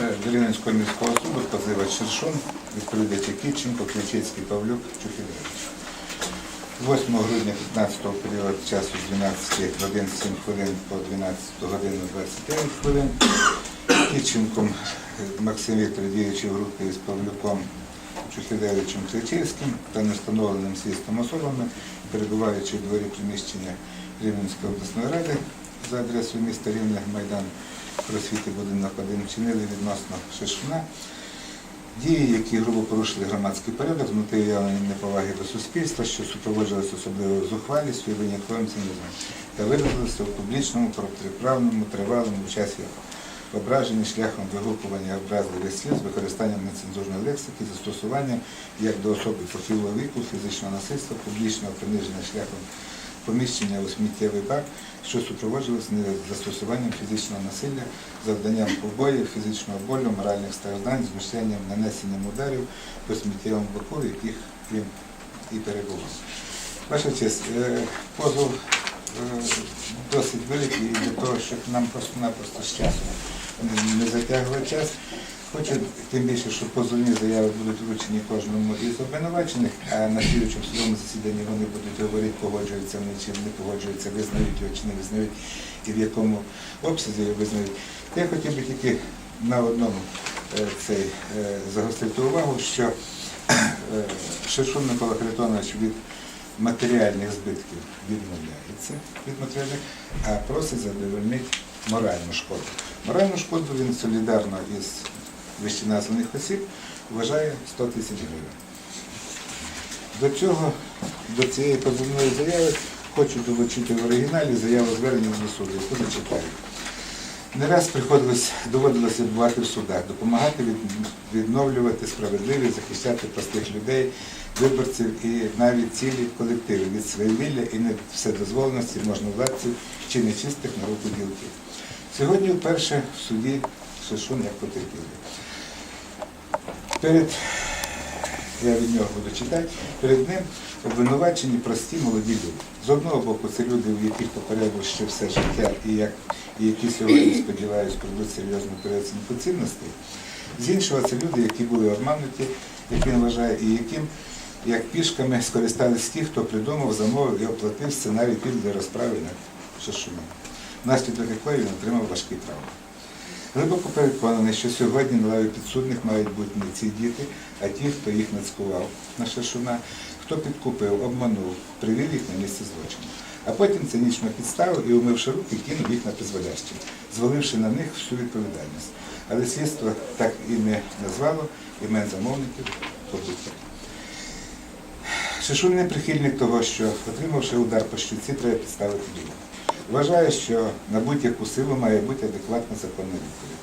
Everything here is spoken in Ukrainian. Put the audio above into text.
До Рівненського міського суду позивач Шершун, відповідач Кітченко, Ключицький, Павлюк, Чухідович. 8 грудня 15 го період часу з 12 годин 7 хвилин по 12 годину 29 хвилин. Кітченком е, Максим Віктор, діючий в групі з Павлюком Чухідевичем Ключицьким та невстановленим слідством особами, перебуваючи в дворі приміщення Рівненської обласної ради за адресою міста Рівне, Майдан просвіти будинок 1 вчинили відносно Шишуна. Дії, які грубо порушили громадський порядок, з мотивів явлення неповаги до суспільства, що супроводжувалися особливою зухвалістю і винятковим цинізмом, та виразилися у публічному, протиправному, тривалому часі ображенні шляхом вигукування образливих слів з використанням нецензурної лексики, застосуванням як до особи похилого віку, фізичного насильства, публічного приниження шляхом поміщення у сміттєвий бак, що супроводжувалося застосуванням фізичного насилля, завданням побоїв, фізичного болю, моральних страждань, знущенням, нанесенням ударів по сміттєвому баку, в яких він і перебував. Ваша честь, е, позов е, досить великий для того, щоб нам просто-напросто з часом не затягувати час. Хочу тим більше, що позовні заяви будуть вручені кожному із обвинувачених, а на слідчому судовому засіданні вони будуть говорити, погоджуються вони чи не погоджуються, визнають його чи не визнають, і в якому обсязі його визнають. Я хотів би тільки на одному е, цей е, загострити увагу, що Шершун Микола Харитонович від матеріальних збитків відмовляється від матеріальних, а просить задовольнити моральну шкоду. Моральну шкоду він солідарно із вищеназваних осіб вважає 100 тисяч гривень. До цього, до цієї позовної заяви хочу долучити в оригіналі заяву звернення до суду, яку зачитаю. Не раз приходилось, доводилося бувати в судах, допомагати від- відновлювати справедливість, захищати простих людей, виборців і навіть цілі колективи від своєвілля і не вседозволеності можновладців чи нечистих на руку ділків. Сьогодні вперше в суді Шишун як потерпілий. Перед, я від нього буду читати, перед ним обвинувачені прості молоді люди. З одного боку, це люди, в яких попереду ще все життя і, як, і які сьогодні, сподіваюся, пройдуть серйозну переоцінку цінностей. З іншого, це люди, які були обмануті, як він вважає, і яким як пішками скористались ті, хто придумав, замовив і оплатив сценарій фільм для розправи над Шишуном, внаслідок якої він отримав важкі травми. Глибоко переконаний, що сьогодні на лаві підсудних мають бути не ці діти, а ті, хто їх нацькував на шашуна, хто підкупив, обманув, привів їх на місце злочину. А потім цинічно підставив і, умивши руки, кинув їх на призволяще, зваливши на них всю відповідальність. Але слідство так і не назвало імен замовників побиття. Шишун не прихильник того, що, отримавши удар по щуці, треба підставити діло. Вважає, що на будь-яку силу має бути адекватна законна відповідь.